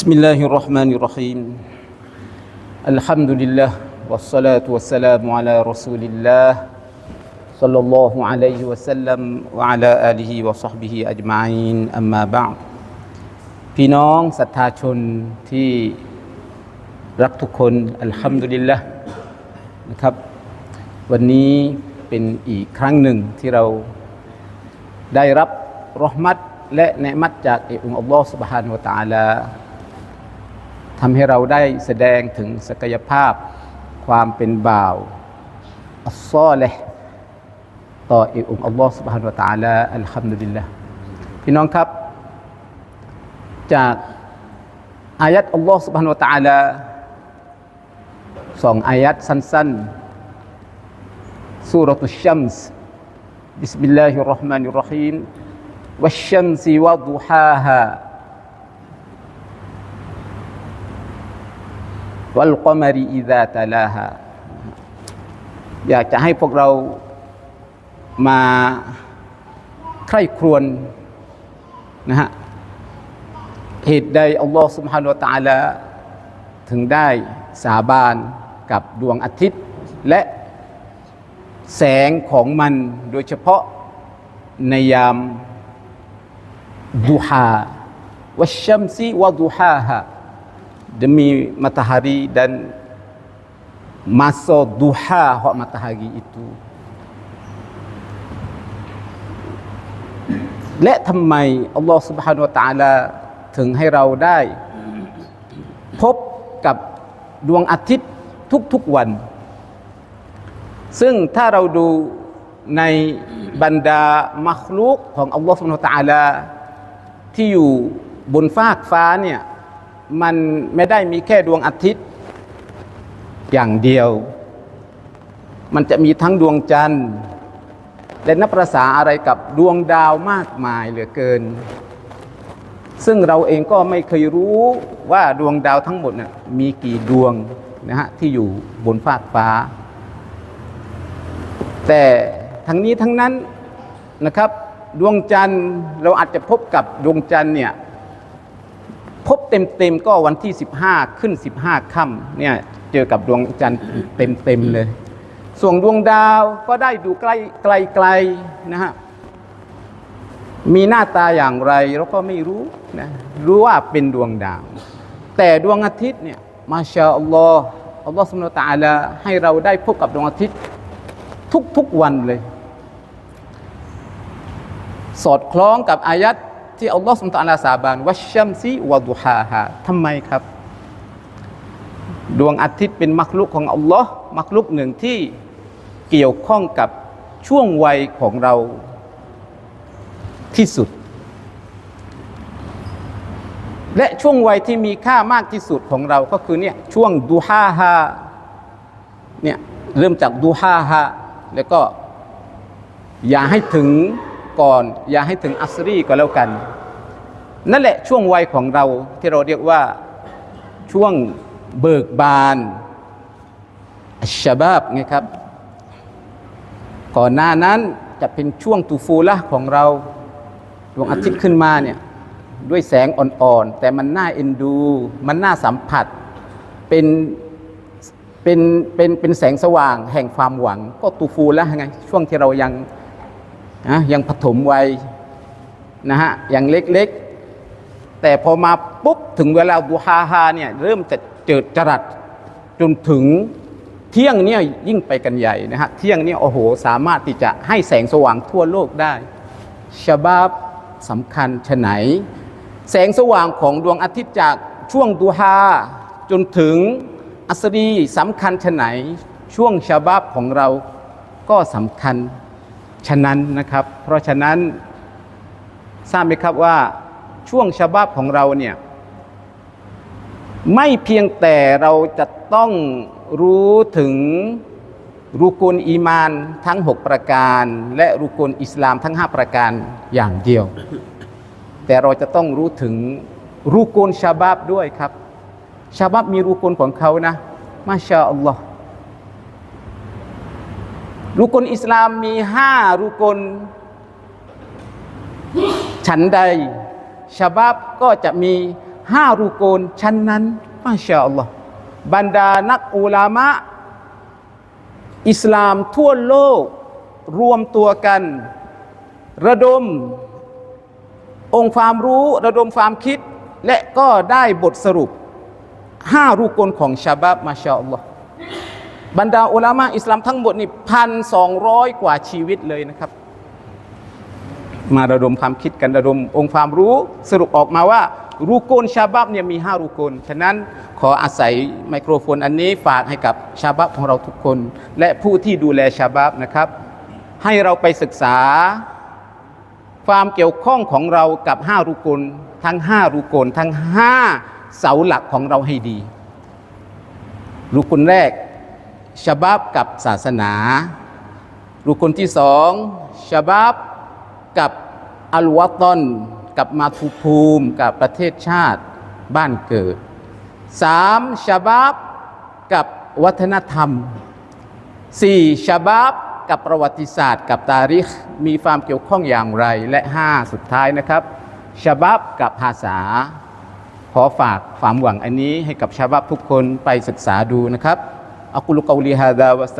بسم الله الرحمن الرحيم الحمد لله والصلاة والسلام على رسول الله صلى الله عليه وسلم وعلى آله وصحبه أجمعين أما بعد พี่น้องศรัทธาชนที่รักทุกคนอัลฮัมดุลิลละนะครับ วันนี้เป็นอีกครั้งหนึ่งที่เราได้รับรหมัดและเนมัดจากองค์อัลลอฮฺ سبحانه และ تعالى ทำให้เราได้แสดงถึงศักยภาพความเป็นบ่าวอัลซอเลห์ต่อองค์อัลลอฮฺ سبحانه และ تعالى อัลฮัมดุลิลละพี่น้องครับ จากอายัดอัลลอฮฺ سبحانه และ تعالى สองอายัดสั้นๆสุรตุชชัมส์ بسم الله الرحمن الرحيم والشمس وضحاها วัลกอมารีอิซาตาลาฮาอยากจะให้พวกเรามาใคร่ครวญนะฮะเหตุใดอัลลอฮ์สุบฮานุตาลาถึงได้สาบานกับดวงอาทิตย์ และแสงของมันโดยเฉพาะในยามดูฮาวชัมซีวะดูฮาฮา demi matahari dan masa duha hak matahari itu และทำไมอัลลอฮ์ سبحانه และ تعالى ถึงให้เราได้ พบกับดวงอาทิตย์ทุกๆวัน ซึ่งถ้าเราดูในบรรดามัคลุกของอัลลอฮ์ سبحانه และ تعالى ที่อยู่บนฟากฟ้าเนี่ย มันไม่ได้มีแค่ดวงอาทิตย์ อย่างเดียว มันจะมีทั้งดวงจันทร์ และนับประษาอะไรกับดวงดาวมากมายเหลือเกิน ซึ่งเราเองก็ไม่เคยรู้ว่าดวงดาวทั้งหมดน่ะมีกี่ดวงนะฮะที่อยู่บนฟากฟ้า แต่ทั้งนี้ทั้งนั้นนะครับ ดวงจันทร์เราอาจจะพบกับดวงจันทร์เนี่ย พบเต็มๆก็วันที่ 15 ขึ้น 15ค่ำเนี่ยเจอกับดวงจันทร์เต็มๆเลย ส่วนดวงดาวก็ได้ดูใกล้ไกลๆนะฮะมีหน้าตาอย่างไรเราก็ไม่รู้นะรู้ว่าเป็นดวงดาว แต่ดวงอาทิตย์เนี่ยมาชาอัลลอฮ์อัลลอฮ์สุบฮานะฮูวะตาลาให้เราได้พบกับดวงอาทิตย์ทุกๆวันเลย สอดคล้องกับอายัด ที่อัลลอฮ์สุบฮานะฮูวะตะอาลาสาบานวัชชัมซีวะดุฮาฮาทำไมครับ ดวงอาทิตย์เป็นมักลุกของอัลลอฮ์มักลุกหนึ่งที่เกี่ยวข้องกับช่วงวัยของเราที่สุด และช่วงวัยที่มีค่ามากที่สุดของเราก็คือเนี่ยช่วงดูฮาฮาเนี่ยเริ่มจากดูฮาฮาแล้วก็อย่าให้ถึง ก่อน อย่าให้ถึงอัสรีก็แล้วกัน นั่นแหละช่วงวัยของเราที่เราเรียกว่าช่วงเบิกบานอัชบาบไงครับ ก่อนหน้านั้นจะเป็นช่วงตูฟูละของเราดวงอาทิตย์ขึ้นมาเนี่ยด้วยแสงอ่อนๆ แต่มันน่าเอ็นดู มันน่าสัมผัส เป็น เป็น เป็น เป็นแสงสว่างแห่งความหวัง ก็ตูฟูละไง ช่วงที่เรายัง นะยังปฐมวัยนะฮะยังเล็กๆ แต่พอมาปุ๊บถึงเวลาดูฮาฮาเนี่ยเริ่มจะเจิดจรัสจนถึงเที่ยงเนี่ยยิ่งไปกันใหญ่นะฮะเที่ยงเนี่ยโอ้โหสามารถที่จะให้แสงสว่างทั่วโลกได้ชาบาบสำคัญชะไหน แสงสว่างของดวงอาทิตย์จากช่วงดูฮาจนถึงอัสรีสำคัญชะไหน ช่วงชาบาบของเราก็สำคัญ ฉะนั้นนะครับ เพราะฉะนั้นทราบไหมครับว่าช่วงชาบาบของเราเนี่ยไม่เพียงแต่เราจะต้องรู้ถึงรุกุลอีมานทั้ง 6 ประการ และรุกุลอิสลามทั้ง 5 ประการอย่างเดียว แต่เราจะต้องรู้ถึงรุกุลชาบาบด้วยครับชาบาบมีรุกุลของเขานะมาชาอัลลอฮ์ รุกลอิสลามมีห้ารุกลฉันใดชาบาบก็จะมีห้ารุกนชั้นนั้นมาชาอัลลอฮ์บรรดานักอุลามะ อิสลามทั่วโลกรวมตัวกัน ระดม องค์ความรู้ระดมความคิด และก็ได้บทสรุปห้ารุกลของชาบับมาชาอัลลอฮ์ บรรดาอุลามะอิสลามทั้งหมดนี่พันสองร้อยกว่าชีวิตเลยนะครับ มาระดมความคิดกันระดมองค์ความรู้สรุปออกมาว่ารูโกนชาบับเนี่ยมีห้ารูโกนฉะนั้นขออาศัยไมโครโฟนอันนี้ฝากให้กับชาบับของเราทุกคน และผู้ที่ดูแลชาบับนะครับ ให้เราไปศึกษาความเกี่ยวข้องของเรากับห้ารูโกนทั้งห้ารูโกนทั้งห้าเสาหลักของเราให้ดีรูกุนแรก ชบับกับศาสนารูกุนที่สองชบับกับอัลวาตอนกับมาทุภูมิกับประเทศชาติบ้านเกิดสามชบับกับวัฒนธรรมสี่ชบับกับประวัติศาสตร์กับตาริคมีความเกี่ยวข้องอย่างไรและห้าสุดท้ายนะครับชบับกับภาษา ขอฝากความหวังอันนี้ให้กับชาวบ้านทุกคนไปศึกษาดูนะครับ อักุลุกอลีฮาดาวัส